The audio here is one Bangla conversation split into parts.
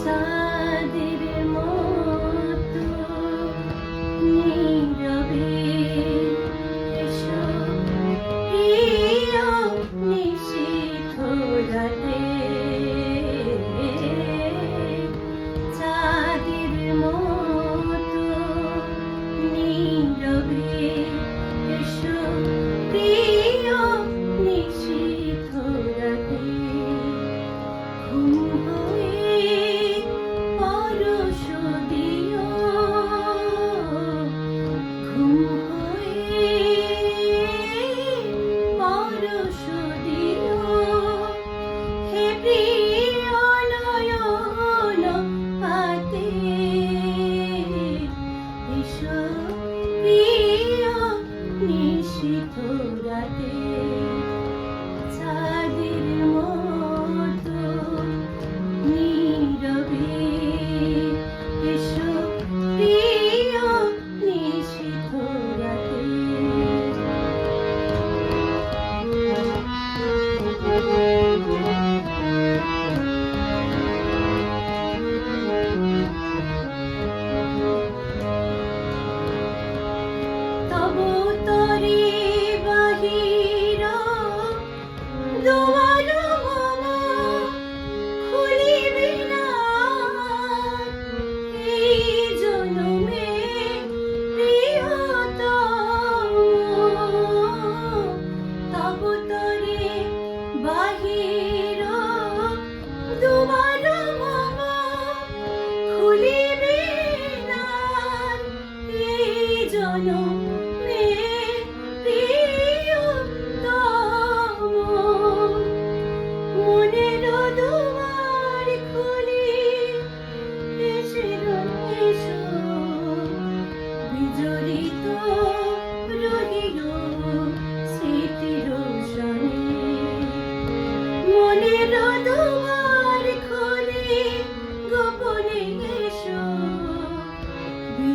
চাঁদের মা প্রিয় নিশিত রাতে।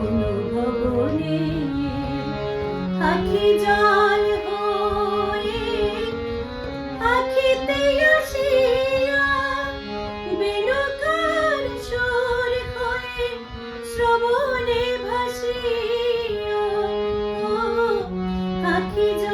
অনুভবনে আখি জল হয়ে আখিতে আসিয়া বেণুকার সুর হয়ে শ্রবণে ভাসিয়া আখি জল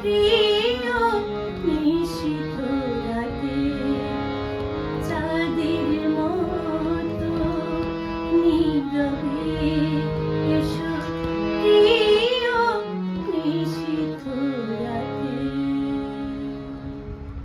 free.